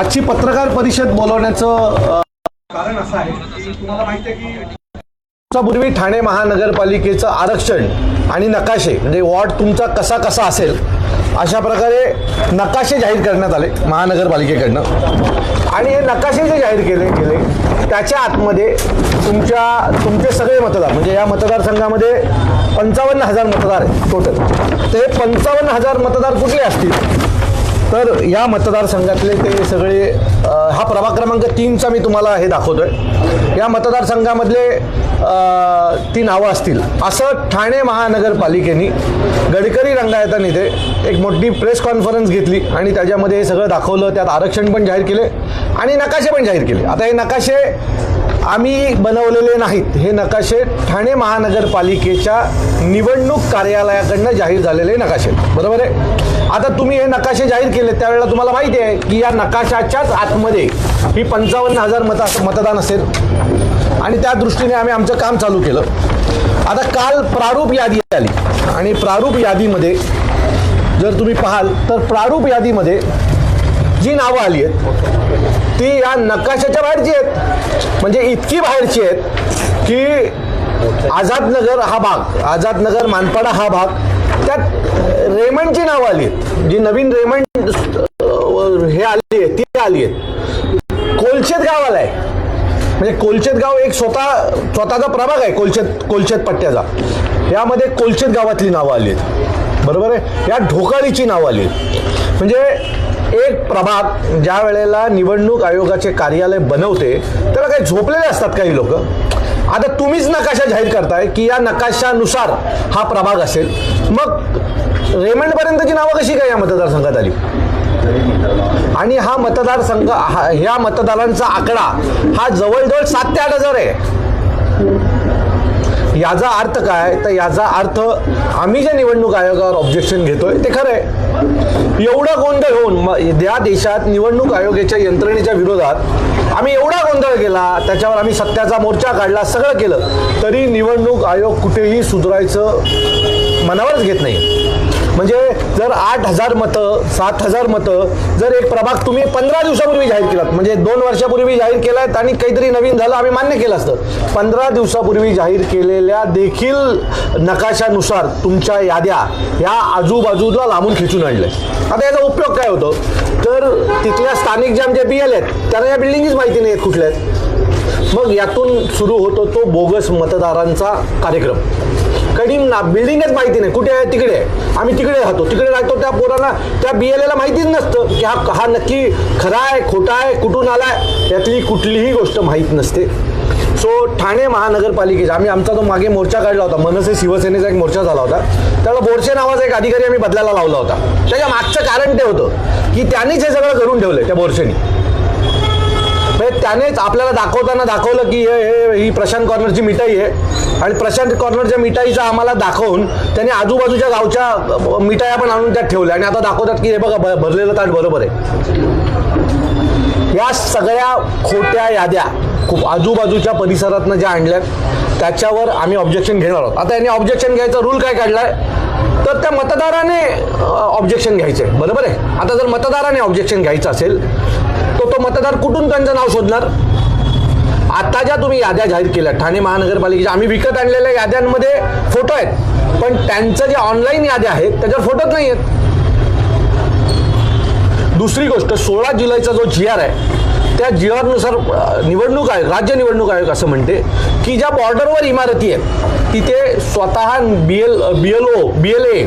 आजची पत्रकार परिषद बोलवण्याचं कारण असं आहे की तुम्हाला माहिती आहे की पूर्वी ठाणे महानगरपालिकेचं आरक्षण आणि नकाशे म्हणजे वॉर्ड तुमचा कसा कसा असेल अशा प्रकारे नकाशे जाहीर करण्यात आले महानगरपालिकेकडनं. आणि हे नकाशे जे जाहीर केले गेले त्याच्या आतमध्ये तुमच्या तुमचे सगळे मतदार म्हणजे या मतदारसंघामध्ये पंचावन्न हजार मतदार आहेत टोटल तर हे पंचावन्न हजार मतदार कुठले असतील? तर या मतदारसंघातले ते सगळे हा प्रभाग क्रमांक तीनचा मी तुम्हाला हे दाखवतोय. या मतदारसंघामधले तीन ती नावं असतील. असं ठाणे महानगरपालिकेने गडकरी रंगायतन इथे एक मोठी प्रेस कॉन्फरन्स घेतली आणि त्याच्यामध्ये हे सगळं दाखवलं. त्यात आरक्षण पण जाहीर केले आणि नकाशे पण जाहीर केले. आता हे नकाशे आम्ही बनवलेले नाहीत. हे नकाशे ठाणे महानगरपालिकेच्या निवडणूक कार्यालयाकडनं जाहीर झालेले नकाशे बरोबर आहे? आता तुम्ही हे नकाशे जाहीर केले त्यावेळेला तुम्हाला माहिती आहे की या नकाशाच्याच आतमध्ये ही पंचावन्न हजार मत मतदान असेल. आणि त्या दृष्टीने आम्ही आमचं काम चालू केलं. आता काल प्रारूप यादी आली. आणि प्रारूप यादीमध्ये जर तुम्ही पाहाल तर प्रारूप यादीमध्ये जी नावं आली आहेत ती या नकाशाच्या बाहेरची आहेत. म्हणजे इतकी बाहेरची आहेत की आझादनगर हा भाग आझादनगर मानपाडा हा भाग त्यात रेमंडची नावं आली आहेत. जी नवीन रेमंड हे आली आहे ती आली आहेत. कोलशेत गाव आलाय म्हणजे कोलचेत गाव एक स्वतः स्वतःचा प्रभाग आहे कोलचेत कोलचेत पट्ट्याचा. यामध्ये कोलचेत गावातली नावं आली आहेत. बरोबर आहे? या ढोकाळीची नावं आली आहेत. म्हणजे एक प्रभाग ज्या वेळेला निवडणूक आयोगाचे कार्यालय बनवते त्याला काही झोपलेले असतात काही लोक. आता तुम्हीच नकाशा जाहीर करताय की या नकाशानुसार हा प्रभाग असेल. मग रेमंडपर्यंतची नावं कशी काय या मतदारसंघात आली? आणि हा मतदारसंघ ह्या मतदारांचा आकडा हा जवळजवळ सात ते आठ हजार आहे. याचा अर्थ काय? तर याचा अर्थ आम्ही जे निवडणूक आयोगावर ऑब्जेक्शन घेतोय ते खरं आहे. एवढा गोंधळ होऊन या देशात निवडणूक आयोगाच्या यंत्रणेच्या विरोधात आम्ही एवढा गोंधळ केला त्याच्यावर आम्ही सत्याचा मोर्चा काढला सगळं केलं तरी निवडणूक आयोग कुठेही सुधारायचं मनावरच घेत नाही. म्हणजे जर आठ हजार मतं सात हजार मतं जर एक प्रभाग तुम्ही पंधरा दिवसापूर्वी जाहीर केलात म्हणजे दोन वर्षापूर्वी जाहीर केलात आणि काहीतरी नवीन झालं आम्ही मान्य केलं असतं. पंधरा दिवसापूर्वी जाहीर केलेल्या देखील नकाशानुसार तुमच्या याद्या ह्या आजूबाजूला लांबून खिचून आणल्या आता याचा उपयोग काय होतो? तर तिथल्या स्थानिक ज्या आमच्या बी एल आहेत त्यांना या बिल्डिंगीच माहिती नाही आहेत कुठल्या आहेत. मग यातून सुरू होतो तो बोगस मतदारांचा कार्यक्रम. कधी ना बिल्डिंगच माहिती नाही. कुठे आहे? तिकडे आहे. आम्ही तिकडे राहतो. तिकडे राहतो त्या पोरांना त्या बी एल एला माहितीच नसतं की हा हा नक्की खरा आहे खोटा आहे कुठून आला आहे यातली कुठलीही गोष्ट माहीत नसते. सो ठाणे महानगरपालिकेचा आम्ही आमचा तो मागे मोर्चा काढला होता मनसे शिवसेनेचा एक मोर्चा झाला होता. त्याला बोरसे नावाचा एक अधिकारी आम्ही बदलायला लावला होता. त्याच्या मागचं कारण ते होतं की त्यांनीच हे सगळं करून ठेवलं त्या बोरसेनी. म्हणजे त्यानेच आपल्याला दाखवताना दाखवलं की हे हे ही प्रशांत कॉर्नरची मिठाई आहे. आणि प्रशांत कॉर्नरच्या मिठाईचा आम्हाला दाखवून त्याने आजूबाजूच्या गावच्या मिठाया पण आणून त्यात ठेवल्या. आणि आता दाखवतात की हे बघा भरलेलं ताट बरोबर आहे. या सगळ्या खोट्या याद्या खूप आजूबाजूच्या परिसरातनं ज्या आणल्यात त्याच्यावर आम्ही ऑब्जेक्शन घेणार आहोत. आता यांनी ऑब्जेक्शन घ्यायचा रूल काय काढलाय? तर त्या मतदाराने ऑब्जेक्शन घ्यायचं. आहे बरोबर आहे? आता जर मतदाराने ऑब्जेक्शन घ्यायचं असेल तर तो मतदार कुठून त्यांचं नाव शोधणार? आता ज्या तुम्ही याद्या जाहीर केल्या ठाणे महानगरपालिकेच्या आम्ही विकत आणलेल्या याद्यांमध्ये फोटो आहेत. पण त्यांचं जे ऑनलाईन याद्या आहेत त्याच्यावर फोटोच नाही आहेत दुसरी गोष्ट सोळा जुलैचा जो जी आर आहे त्या जी आरनुसार निवडणूक आयोग राज्य निवडणूक आयोग असं म्हणते की ज्या बॉर्डरवर इमारती आहेत तिथे स्वतः B L B L O B L A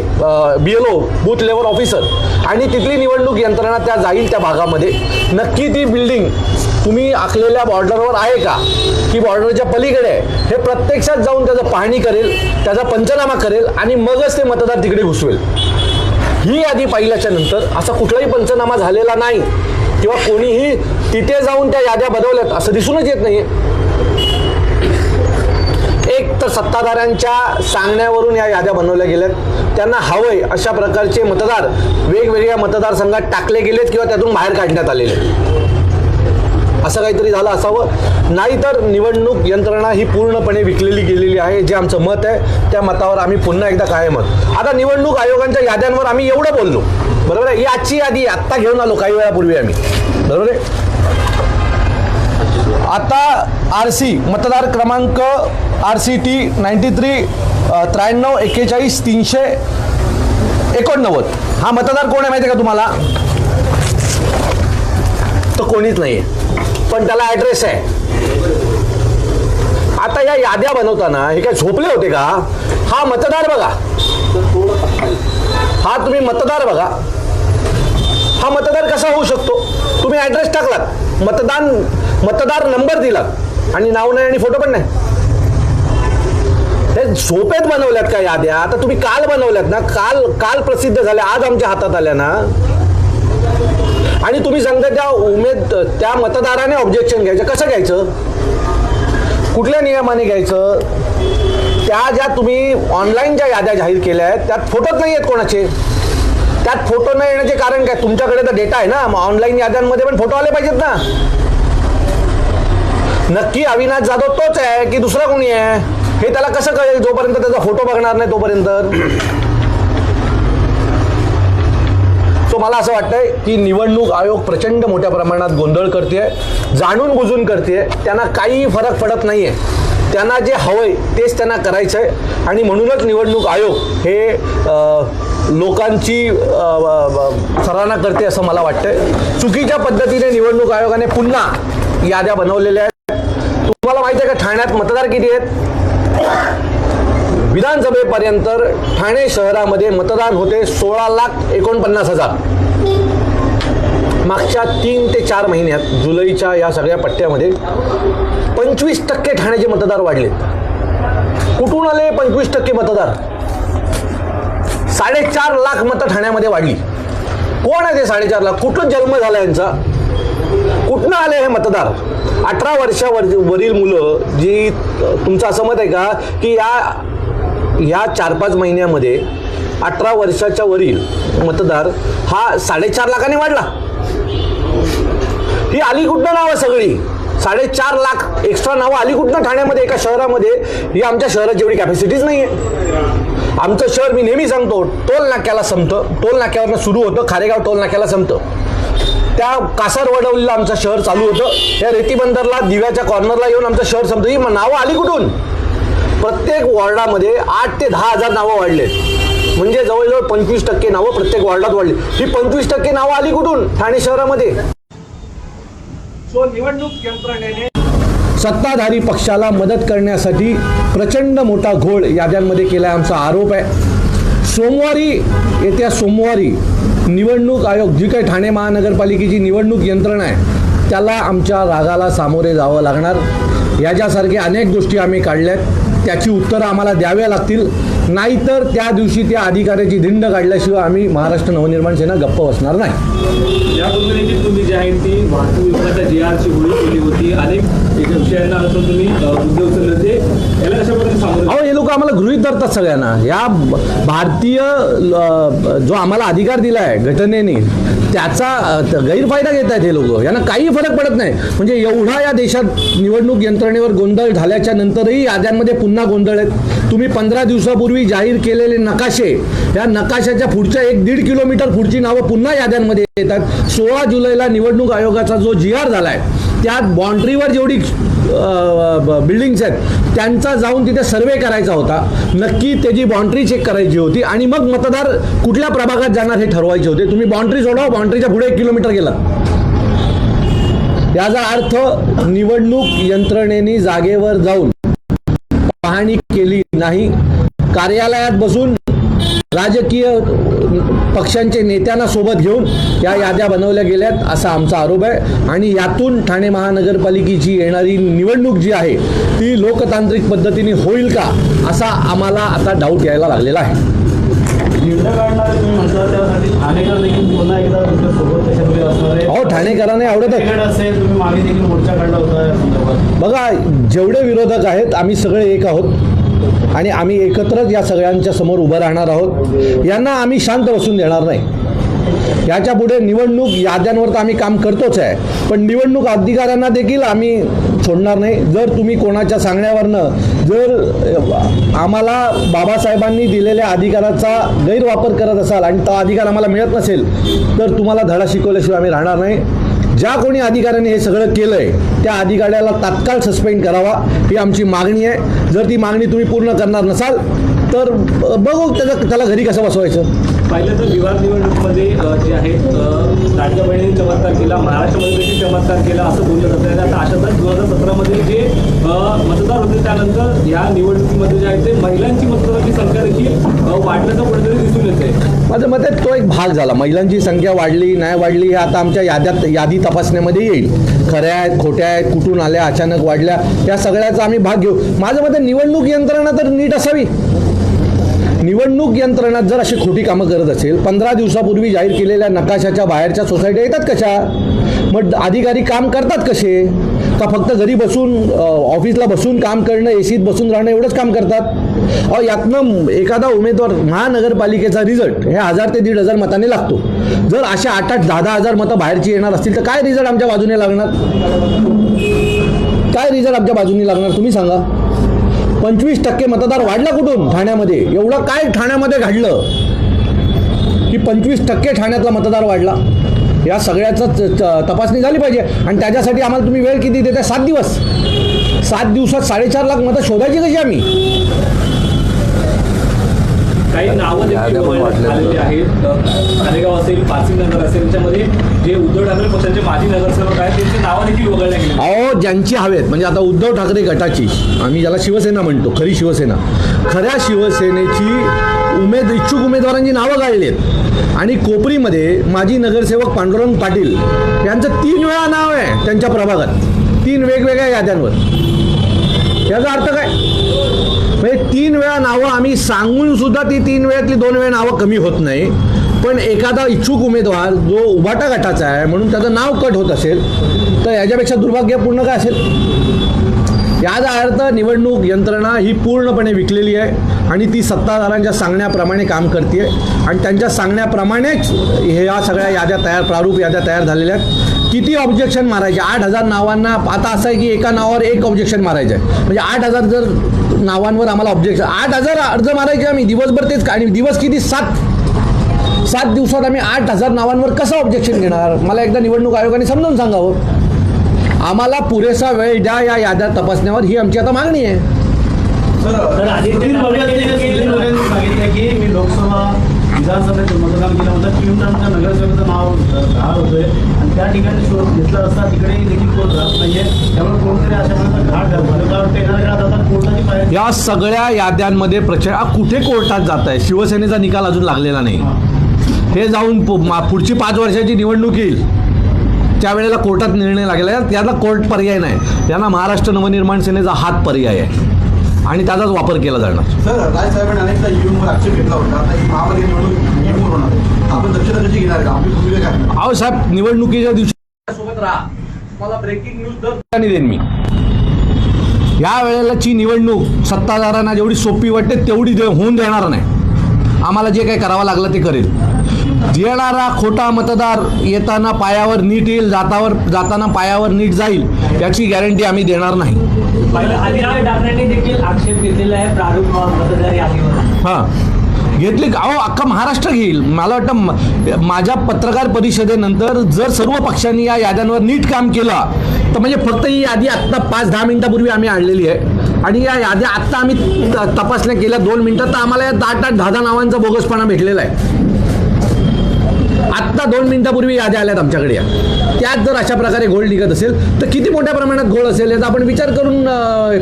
B L O booth level officer आणि तिथली निवडणूक यंत्रणा त्या जाईल त्या भागामध्ये. नक्की ती बिल्डिंग तुम्ही आखलेल्या बॉर्डरवर आहे का? की बॉर्डरच्या पलीकडे आहे? हे प्रत्यक्षात जाऊन त्याचं पाहणी करेल त्याचा पंचनामा करेल आणि मगच ते मतदार तिकडे घुसवेल. ही यादी पाहिल्याच्या नंतर असा कुठलाही पंचनामा झालेला नाही. किंवा कोणीही तिथे जाऊन त्या याद्या बनवल्यात असं दिसूनच येत नाही एक तर सत्ताधाऱ्यांच्या सांगण्यावरून या याद्या बनवल्या गेल्यात. त्यांना हवंय अशा प्रकारचे मतदार वेगवेगळ्या मतदारसंघात टाकले गेलेत किंवा त्यातून बाहेर काढण्यात आलेले आहेत. असं काहीतरी झालं असावं. नाहीतर निवडणूक यंत्रणा ही पूर्णपणे विकलेली गेलेली आहे जे आमचं मत आहे. त्या मतावर आम्ही पुन्हा एकदा काय मत आता निवडणूक आयोगांच्या याद्यांवर आम्ही एवढं बोललो. बरोबर आहे? याची आजची यादी आत्ता घेऊन आलो काही वेळापूर्वी आम्ही. बरोबर आहे? आता आर सी मतदार क्रमांक R C T ninety three त्र्याण्णव एक्केचाळीस तीनशे एकोणनव्वद. हा मतदार कोण आहे माहिती आहे का तुम्हाला? तो कोणीच नाही आहे पण त्याला ॲड्रेस आहे. आता या याद्या बनवताना हे काय झोपले होते का? हा मतदार बघा. हा तुम्ही मतदार बघा. हा मतदार कसा होऊ शकतो? तुम्ही ॲड्रेस टाकलात. मतदान मतदार नंबर दिलात. आणि नाव नाही आणि फोटो पण नाही. हे झोपेत बनवल्यात का याद्या? आता तुम्ही काल बनवल्यात ना. काल काल प्रसिद्ध झाल्या. आज आमच्या हातात आल्या ना. आणि तुम्ही सांगता त्या उमेद त्या मतदाराने ऑब्जेक्शन घ्यायचं. कसं घ्यायचं? कुठल्या नियमाने घ्यायचं? त्या ज्या तुम्ही ऑनलाईन ज्या याद्या जाहीर केल्या आहेत त्यात फोटोच नाही आहेत कोणाचे. त्यात फोटो नाही येण्याचे कारण काय? तुमच्याकडे तर डेटा आहे ना. मग ऑनलाईन याद्यांमध्ये पण फोटो आले पाहिजेत ना. नक्की अविनाश जाधव तोच आहे की दुसरा कोणी आहे? हे त्याला कसं कळेल? जोपर्यंत त्याचा फोटो बघणार नाही तोपर्यंत. सो मला असं वाटतंय की निवडणूक आयोग प्रचंड मोठ्या प्रमाणात गोंधळ करते जाणून बुजून करते त्यांना काही फरक पडत नाहीये. त्यांना जे हवंय तेच त्यांना करायचं आहे आणि म्हणूनच निवडणूक आयोग हे लोकांची सराहना करते असं मला वाटतंय. चुकीच्या पद्धतीने निवडणूक आयोगाने पुन्हा याद्या बनवलेल्या आहेत. तुम्हाला माहिती आहे का ठाण्यात मतदार किती आहेत? विधानसभेपर्यंत ठाणे शहरामध्ये मतदान होते सोळा लाख एकोणपन्नास हजार. मागच्या तीन ते चार महिन्यात जुलैच्या या सगळ्या पट्ट्यामध्ये पंचवीस टक्के ठाण्याचे मतदार वाढलेत कुठून आले पंचवीस टक्के मतदार? साडेचार लाख मतं ठाण्यामध्ये वाढली. कोण आहे ते साडेचार लाख? कुठं जन्म झाला यांचा? कुठनं आले हे मतदार? अठरा वर्षावर वरील मुलं जी तुमचं असं मत आहे का की या या चार पाच महिन्यामध्ये अठरा वर्षाच्या वरील मतदार हा साडेचार लाखाने वाढला. ही अलीकुडनं नावं सगळी? साडेचार लाख एक्स्ट्रा नावं अलीकुठनं ठाण्यामध्ये एका शहरामध्ये ही आमच्या शहराची एवढी कॅपॅसिटीच नाही आहे आमचं शहर मी नेहमी सांगतो टोल नाक्याला संपतं. टोल नाक्यावरनं सुरू होतं खारेगाव टोल नाक्याला संपतं. त्या कासार वडवलीला आमचं शहर चालू होतं. या रेतीबंदरला दिव्याच्या कॉर्नरला येऊन आमचं शहर संपतं. ही नावं आली कुठून प्रत्येक वॉर्डामध्ये आठ ते दहा हजार नावं वाढलेत. म्हणजे जवळजवळ पंचवीस टक्के नावं प्रत्येक वॉर्डात वाढली. ही पंचवीस टक्के नावं आली कुठून ठाणे शहरामध्ये? सो निवडणूक यंत्रणेने सत्ताधारी पक्षाला मदत करण्यासाठी प्रचंड मोठा घोळ याद्यांमध्ये केला आमचा आरोप आहे. सोमवारी येत्या सोमवारी निवडणूक आयोग जी काही ठाणे महानगरपालिकेची निवडणूक यंत्रणा आहे त्याला आमच्या रागाला सामोरे जावं लागणार. याच्यासारख्या अनेक गोष्टी आम्ही काढल्यात. त्याची उत्तरं आम्हाला द्याव्या लागतील. नाहीतर त्या दिवशी त्या अधिकाऱ्याची धिंड काढल्याशिवाय आम्ही महाराष्ट्र नवनिर्माण सेना गप्प बसणार नाही. या पद्धतीने तुम्ही जी आहे ती वाहतूक विभागाच्या जी आरची होळी केली होती. अनेक एक विषयांना अनुसरून तुम्ही मुद्दे उचलले होते याला कशा लोक आम्हाला गृहित धरतात सगळ्यांना. या भारतीय जो आम्हाला अधिकार दिला आहे घटनेने त्याचा गैरफायदा घेत आहेत हे लोक. यांना काही फरक पडत नाही. म्हणजे एवढा या देशात निवडणूक यंत्रणेवर गोंधळ झाल्याच्या नंतरही याद्यांमध्ये पुन्हा गोंधळ आहेत. तुम्ही पंधरा दिवसापूर्वी जाहीर केलेले नकाशे या नकाशाच्या पुढच्या एक दीड किलोमीटर पुढची नावं पुन्हा याद्यांमध्ये येतात. सोळा जुलैला निवडणूक आयोगाचा जो जी आर झाला आहे त्यात बाँड्रीवर जेवढी बिल्डिंग्स आहेत त्यांचा जाऊन तिथे सर्वे करायचा होता. नक्की त्याची बाँड्री चेक करायची होती आणि मग मतदार कुठल्या प्रभागात जाणार हे ठरवायचे होते. तुम्ही बाँड्री सोडा बाँड्रीच्या पुढे एक किलोमीटर गेला. याचा अर्थ निवडणूक यंत्रणेने जागेवर जाऊन पाहणी केली नाही. कार्यालयात बसून राजकीय पक्षांचे नेत्यांना सोबत घेऊन या याद्या बनवल्या गेल्यात असा आमचा आरोप आहे. आणि यातून ठाणे महानगरपालिकेची येणारी निवडणूक जी आहे ती लोकतांत्रिक पद्धतीने होईल का असा आम्हाला आता डाऊट यायला लागलेला आहे. अहो ठाणेकरांना आवडत आहे. बघा जेवढे विरोधक आहेत आम्ही सगळे एक आहोत. आणि आम्ही एकत्रच या सगळ्यांच्या समोर उभं राहणार आहोत. यांना आम्ही शांत बसून देणार नाही. याच्यापुढे निवडणूक याद्यांवर तर आम्ही काम करतोच आहे. पण निवडणूक अधिकाऱ्यांना देखील आम्ही सोडणार नाही. जर तुम्ही कोणाच्या सांगण्यावरनं जर आम्हाला बाबासाहेबांनी दिलेल्या अधिकाराचा गैरवापर करत असाल आणि तो अधिकार आम्हाला मिळत नसेल तर तुम्हाला धडा शिकवल्याशिवाय आम्ही राहणार नाही. ज्या कोणी अधिकाऱ्याने हे सगळं केलं आहे त्या अधिकाऱ्याला तात्काळ सस्पेंड करावा ही आमची मागणी आहे. जर ती मागणी तुम्ही पूर्ण करणार नसाल तर बघू त्याचं त्याला घरी कसं बसवायचं? पाहिलं तर विभाग निवडणुकीमध्ये जे आहे अ, लाडक्या बहिणीने चमत्कार केला महाराष्ट्रामध्ये देखील चमत्कार केला असं बोललं जातं. आणि आता अशातच दोन हजार सतरामध्ये जे मतदार होते त्यानंतर या निवडणुकीमध्ये जे आहे ते महिलांची मतदाराची संख्या देखील अ, कुठेतरी दिसून येते माझं मत तो एक भाग झाला. महिलांची संख्या वाढली नाही वाढली हे आता आमच्या याद्यात यादी तपासण्यामध्ये येईल. खऱ्या आहेत खोट्या आहेत कुठून आल्या अचानक वाढल्या या सगळ्याचा आम्ही भाग घेऊ. माझं मत निवडणूक यंत्रणा तर नीट असावी. निवडणूक यंत्रणात जर अशी खोटी कामं करत असेल पंधरा दिवसापूर्वी जाहीर केलेल्या नकाशाच्या बाहेरच्या सोसायट्या येतात कशा? मग अधिकारी काम करतात कसे? का फक्त घरी बसून ऑफिसला बसून काम करणं एसीत बसून राहणं एवढंच काम करतात? अहो यातनं एखादा उमेदवार महानगरपालिकेचा रिझल्ट हे हजार ते दीड हजार मताने लागतो. जर अशा आठ आठ दहा दहा हजार मतं बाहेरची येणार असतील तर काय रिझल्ट आमच्या बाजूने लागणार? काय रिझल्ट आमच्या बाजूने लागणार तुम्ही सांगा. पंचवीस टक्के मतदार वाढला कुठून? ठाण्यामध्ये. एवढं काय ठाण्यामध्ये घडलं? की पंचवीस टक्के ठाण्यातला मतदार वाढला. या सगळ्याचं तपासणी झाली पाहिजे. आणि त्याच्यासाठी आम्हाला तुम्ही वेळ किती देताय? सात दिवस. सात दिवसात साडेचार लाख मतं शोधायची कशी आम्ही? काही नावं देखील आलेली आहेत. खालेगाव असेल पाचवी नगर असेल त्याच्यामध्ये जे उद्धव ठाकरे पक्षाचे माजी नगरसेवक आहेत त्यांची नावं देखील वगळल्या गेली. अहो ज्यांची हवेत म्हणजे आता उद्धव ठाकरे गटाची आम्ही ज्याला शिवसेना म्हणतो खरी शिवसेना. खऱ्या शिवसेनेची उमेद इच्छुक उमेदवारांची नावं गाळली आहेत आणि कोपरीमध्ये माजी नगरसेवक पांडुरंग पाटील यांचं तीन वेळा नाव आहे त्यांच्या प्रभागात. तीन वेगवेगळ्या याद्यांवर. याचा अर्थ काय? म्हणजे तीन वेळा नावं आम्ही सांगून सुद्धा ती तीन वेळातली दोन वेळा नावं कमी होत नाही. पण एखादा इच्छुक उमेदवार जो उभाटा गटाचा आहे म्हणून त्याचं नाव कट होत असेल तर याच्यापेक्षा दुर्भाग्यपूर्ण काय असेल? याचा अर्थ निवडणूक यंत्रणा ही पूर्णपणे विकलेली आहे आणि ती सत्ताधारांच्या सांगण्याप्रमाणे काम करते आणि त्यांच्या सांगण्याप्रमाणेच ह्या सगळ्या याद्या तयार प्रारूप याद्या तयार झालेल्या आहेत. किती ऑब्जेक्शन मारायचे? आठ हजार नावांना आता असं आहे की एका नावावर एक ऑब्जेक्शन मारायचं. आहे म्हणजे आठ हजार जर नावांवर आम्हाला ऑब्जेक्शन आठ हजार अर्ज मारायचे आम्ही दिवसभर तेच आणि दिवस किती? सात. सात दिवसात आम्ही आठ हजार नावांवर कसं ऑब्जेक्शन घेणार? मला एकदा निवडणूक आयोगाने समजावून सांगावं. आम्हाला पुरेसा वेळ द्या या याद्या तपासण्यावर. ही आमची आता मागणी आहे. विधानसभेत मतदान केलं होतं. किमटांच्या नगरसेवेचं नाव घाल होतोय. आणि त्या ठिकाणी शोध घेतला असता तिकडेही देखील कोण राहत नाहीये. त्यामुळे कोणतरी अशा प्रकारचा घाट घालतो मला वाटतं येणाऱ्या काळात आता कोर्टाची पायरी या सगळ्या याद्यांमध्ये प्रचंड आ, कुठे कोर्टात जात आहे? शिवसेनेचा निकाल अजून लागलेला नाही. हे. जाऊन पुढची पाच वर्षाची निवडणूक येईल. त्यावेळेला कोर्टात निर्णय लागेल याला कोर्ट पर्याय नाही. यांना महाराष्ट्र नवनिर्माण सेनेचा हात पर्याय आहे. आणि त्याचाच वापर केला जाणार. सर राजसाहेबांनी अनेकदा ईव्हीएमवर आक्षेप घेतला होता. आता ही महापालिका निवडणूक ईव्हीएमवर होणार आहे. आपण दक्षता कशी घेणार आहे का आपली भूमिका काय अहो साहेब निवडणुकीच्या दिवशी सोबत राहा. मला ब्रेकिंग न्यूज दर आणि देईन मी. या वेळेलाची निवडणूक सत्ताधाऱ्यांना जेवढी सोपी वाटते तेवढी दे होऊन देणार नाही. आम्हाला जे काही करावं लागलं ते करेल. येणारा खोटा मतदार येताना पायावर नीट येईल जातावर जाताना पायावर नीट जाईल याची गॅरंटी आम्ही देणार नाही. हां. घेतली? अहो अख्खा महाराष्ट्र घेईल. मला वाटतं माझ्या पत्रकार परिषदेनंतर जर सर्व पक्षांनी या याद्यांवर नीट काम केलं तर म्हणजे फक्त ही यादी आत्ता पाच दहा मिनिटापूर्वी आम्ही आणलेली आहे. आणि या याद्या आत्ता आम्ही तपासण्या केल्या दोन मिनिटात तर आम्हाला या आठ दहा दहा नावांचा बोगसपणा भेटलेला आहे. आत्ता दोन मिनिटापूर्वी याद्या आल्यात आमच्याकडे या. त्यात जर अशा प्रकारे घोळ निघत असेल तर किती मोठ्या प्रमाणात घोळ असेल याचा आपण विचार करून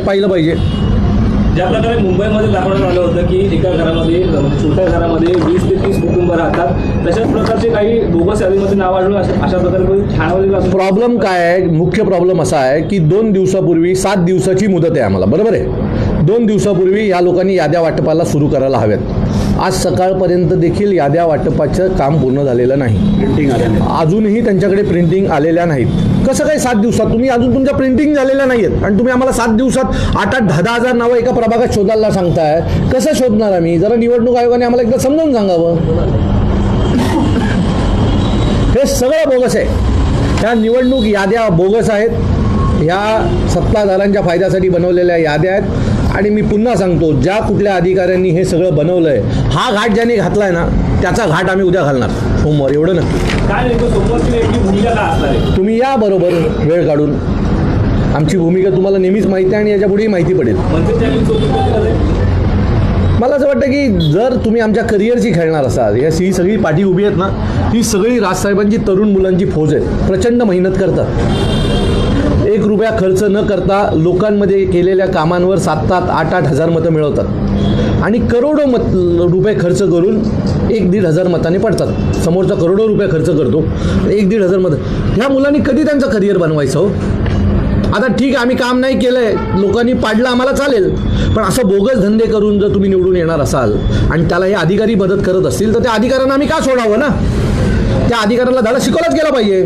पाहिलं पाहिजे. ज्या प्रकारे मुंबईमध्ये दाखवण्यात आलं होतं की एका घरामध्ये म्हणजे छोट्या घरामध्ये वीस ते तीस कुटुंब राहतात तशाच प्रकारचे काही बोगस यादीमध्ये नाव आढळून अशा अशा प्रकारे कोणी ठाण्यामध्ये प्रॉब्लेम काय आहे? मुख्य प्रॉब्लेम असा आहे की दोन दिवसापूर्वी सात दिवसाची मुदत आहे आम्हाला. बरोबर आहे? दोन दिवसापूर्वी या लोकांनी याद्या वाटपाला सुरू करायला हव्यात. आज सकाळपर्यंत देखील याद्या वाटपाचं काम पूर्ण झालेलं नाही. प्रिंटिंग अजूनही त्यांच्याकडे प्रिंटिंग आलेल्या नाहीत. कसं काय सात दिवसात? तुम्ही अजून तुमच्या प्रिंटिंग झालेल्या नाही आहेत आणि तुम्ही आम्हाला सात दिवसात आठ आठ दहा दहा हजार नावं एका प्रभागात शोधायला सांगताय. कसं शोधणार आम्ही? जरा निवडणूक आयोगाने आम्हाला एकदा समजावून सांगावं. हे सगळं बोगस आहे. ह्या निवडणूक याद्या बोगस आहेत. ह्या सत्ताधाऱ्यांच्या फायद्यासाठी बनवलेल्या याद्या आहेत. आणि मी पुन्हा सांगतो ज्या कुठल्या अधिकाऱ्यांनी हे सगळं बनवलं आहे हा घाट ज्यांनी घातला आहे ना त्याचा घाट आम्ही उद्या घालणार. सोमवार एवढं नक्की. तुम्ही या बरोबर वेळ काढून. आमची भूमिका तुम्हाला नेहमीच माहिती आहे आणि याच्या पुढेही माहिती पडेल? मला असं वाटतं की जर तुम्ही आमच्या करिअरची खेळणार असाल या ही सगळी पाठी उभी आहेत ना ही सगळी राजसाहेबांची तरुण मुलांची फौज आहे प्रचंड मेहनत करतात. रुपया खर्च न करता लोकांमध्ये केलेल्या कामांवर सात सात आठ आठ हजार मतं मिळवतात. आणि करोडो मत रुपये खर्च करून एक दीड हजार मताने पडतात. समोरचा करोडो रुपये खर्च करतो एक दीड हजार मतं. ह्या मुलांनी कधी त्यांचं करिअर बनवायचं हो? आता ठीक आहे आम्ही काम नाही केलंय लोकांनी पाडलं आम्हाला चालेल. पण असं बोगस धंदे करून जर तुम्ही निवडून येणार असाल आणि त्याला हे अधिकारी मदत करत असतील तर त्या अधिकाऱ्यांना आम्ही का सोडावं ना? त्या अधिकाऱ्याला धडा शिकवलाच गेला पाहिजे.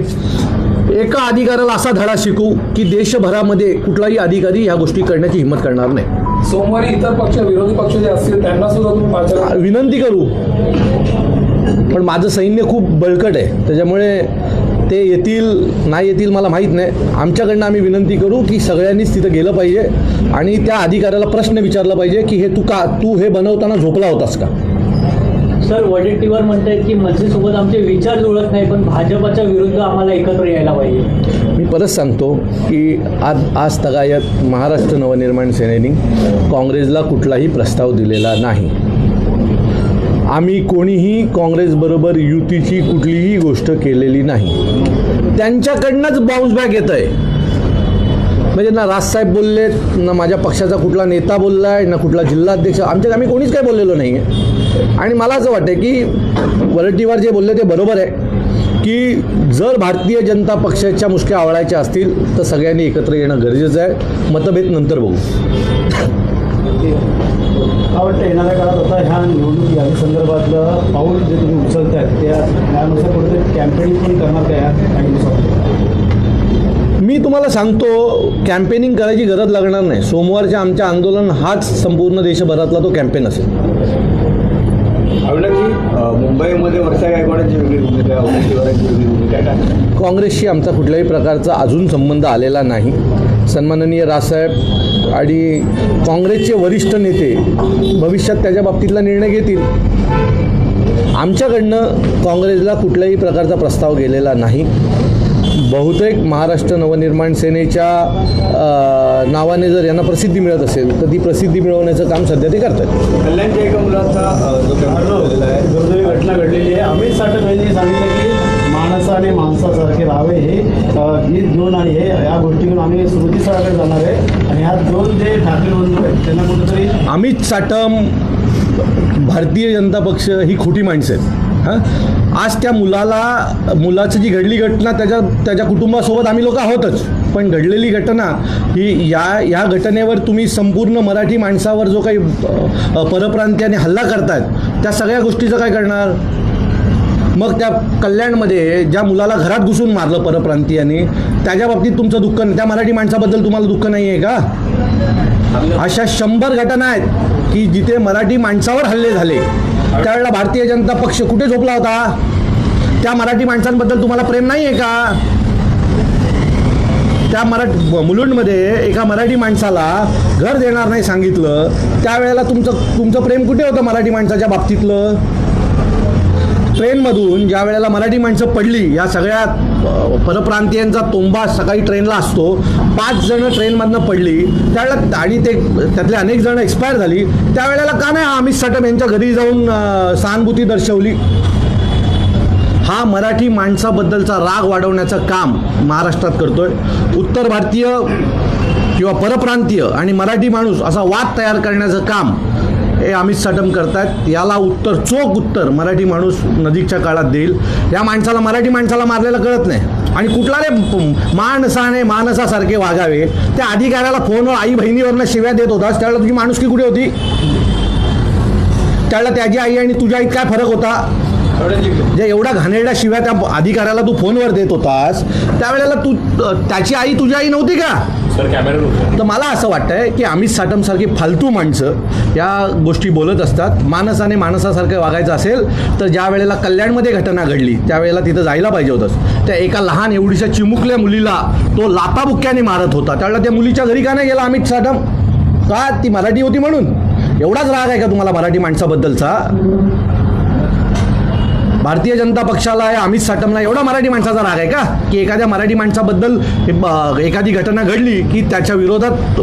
एका अधिकाऱ्याला असा धडा शिकू की देशभरामध्ये कुठलाही अधिकारी ह्या गोष्टी करण्याची हिंमत करणार नाही. सोमवारी इतर पक्ष विरोधी पक्ष जे असतील त्यांना सुद्धा विनंती करू. पण माझं सैन्य खूप बळकट आहे. त्याच्यामुळे ते येतील नाही येतील मला माहीत नाही. आमच्याकडनं आम्ही विनंती करू की सगळ्यांनीच तिथं गेलं पाहिजे आणि त्या अधिकाऱ्याला प्रश्न विचारला पाहिजे की हे तू का तू हे बनवताना झोपला होतास का? सर वडेट्टीवर म्हणतायत की मनसेसोबत आमचे विचार जुळत नाही पण भाजपच्या विरुद्ध आम्हाला एकत्र यायला पाहिजे. मी परत सांगतो की आज आज तगायत महाराष्ट्र नवनिर्माण सेनेनी काँग्रेसला कुठलाही प्रस्ताव दिलेला नाही. आम्ही कोणीही काँग्रेसबरोबर युतीची कुठलीही गोष्ट केलेली नाही. त्यांच्याकडनंच बाउन्स बॅक येत आहे म्हणजे ना राजसाहेब बोललेत ना माझ्या पक्षाचा कुठला नेता बोलला आहे ना कुठला जिल्हाध्यक्ष आमच्यात आम्ही कोणीच काही बोललेलो नाही आहे आणि मला असं वाटतं की वरटीवर जे बोलले ते बरोबर आहे की जर भारतीय जनता पक्षाच्या मुसक्या आवडायच्या असतील तर सगळ्यांनी एकत्र येणं गरजेचं आहे. मतभेद नंतर बघू. वाटतं येणाऱ्या काळात आता ह्या निवडणूक संदर्भातलं पाऊल जे तुम्ही उचलत त्या त्यानुसार कुठेतरी कॅम्पेनिंग पण करणार का काही दिवसात मी तुम्हाला सांगतो कॅम्पेनिंग करायची गरज लागणार नाही. सोमवारच्या आमच्या आंदोलन हाच संपूर्ण देशभरातला तो कॅम्पेन असेल. मुंबईमध्ये वर्षा गायकवाडांची वेगळी भूमिका वेगळी भूमिका काँग्रेसशी आमचा कुठल्याही प्रकारचा अजून संबंध आलेला नाही. सन्माननीय राजसाहेब आणि काँग्रेसचे वरिष्ठ नेते भविष्यात त्याच्या बाबतीतला निर्णय घेतील. आमच्याकडनं काँग्रेसला कुठल्याही प्रकारचा प्रस्ताव गेलेला नाही. बहुतेक महाराष्ट्र नवनिर्माण सेनेच्या अ, नावाने जर यांना प्रसिद्धी मिळत असेल तर ती प्रसिद्धी मिळवण्याचं काम सध्या ते करत आहेत कल्याणच्या एका मुलाचा अ, जो कॅम्पेन झालेला आहे. दुर्दैवी घटना घडलेली आहे. अमित साठे यांनी सांगितलं की माणसं आणि माणसासारखे राहावे हे गीत घेऊन आणि हे या गोष्टी घेऊन आम्ही स्मृतीस्थळाकडे जाणार आहे. आणि ह्या दोन जे ठाकरे बंधू आहेत त्यांना कुठेतरी अमित साटम भारतीय जनता पक्ष ही खोटी माणसं आहेत. हां? आज त्या मुलाला मुलाची जी घडली घटना त्याच्या त्याच्या कुटुंबासोबत आम्ही लोक आहोतच. पण घडलेली घटना ही या या घटनेवर तुम्ही संपूर्ण मराठी माणसावर जो काही परप्रांतीयाने हल्ला करतायत त्या सगळ्या गोष्टीचं काय करणार? मग त्या कल्याणमध्ये ज्या मुलाला घरात घुसून मारलं परप्रांतीयाने त्याच्या बाबतीत तुमचं दुःख नाही. त्या मराठी माणसाबद्दल तुम्हाला दुःख नाही आहे का? अशा शंभर घटना आहेत की जिथे मराठी माणसावर हल्ले झाले. त्यावेळेला भारतीय जनता पक्ष कुठे झोपला होता? त्या मराठी माणसांबद्दल तुम्हाला प्रेम नाही आहे का? त्या मराठी मुलुंडमध्ये एका मराठी माणसाला घर देणार नाही सांगितलं. त्यावेळेला तुमचं तुमचं प्रेम कुठे होतं मराठी माणसाच्या बाबतीतलं? ट्रेनमधून ज्या वेळेला मराठी माणसं पडली या सगळ्या परप्रांतीयांचा तोंबा सकाळी ट्रेनला असतो. पाच जणं ट्रेनमधनं पडली. त्यावेळेला आणि ते त्यातले अनेक जणं एक्सपायर झाली. त्यावेळेला का नाही अमित साटम यांच्या घरी जाऊन सहानुभूती दर्शवली? हा मराठी माणसाबद्दलचा राग वाढवण्याचं काम महाराष्ट्रात करतोय. उत्तर भारतीय किंवा परप्रांतीय आणि मराठी माणूस असा वाद तयार करण्याचं काम हे अमित सटम करतायत. याला उत्तर चोख उत्तर मराठी माणूस नजीकच्या काळात देईल. या माणसाला मराठी माणसाला मारलेलं कळत नाही. आणि कुठला रे माणसाने माणसासारखे वागावे त्या अधिकाऱ्याला फोनवर आई बहिणीवरनं शिव्या देत होतास त्यावेळेला तुझी माणुसकी कुठे होती? त्यावेळेला त्याची आई आणि तुझ्या आईत काय फरक होता? जे एवढा घाणेरड्या शिवाय त्या अधिकाऱ्याला तू फोनवर देत होतास त्यावेळेला तू त्याची आई तुझी आई नव्हती का? तर मला असं वाटतंय की अमित साटमसारखी फालतू माणसं या गोष्टी बोलत असतात. माणसाने माणसासारखं वागायचं असेल तर ज्या वेळेला कल्याणमध्ये घटना घडली त्यावेळेला तिथं जायला पाहिजे होतंस. त्या एका लहान एवढीशा चिमुकल्या मुलीला तो लाताबुक्क्याने मारत होता. त्यावेळेला त्या मुलीच्या घरी का नाही गेला अमित साटम? का? ती मराठी होती म्हणून. एवढाच राग आहे का तुम्हाला मराठी माणसाबद्दलचा? भारतीय जनता पक्षाला या अमित साटमला एवढा मराठी माणसाचा राग आहे का? की एखाद्या मराठी माणसाबद्दल हे ब- एखादी घटना घडली की त्याच्या विरोधात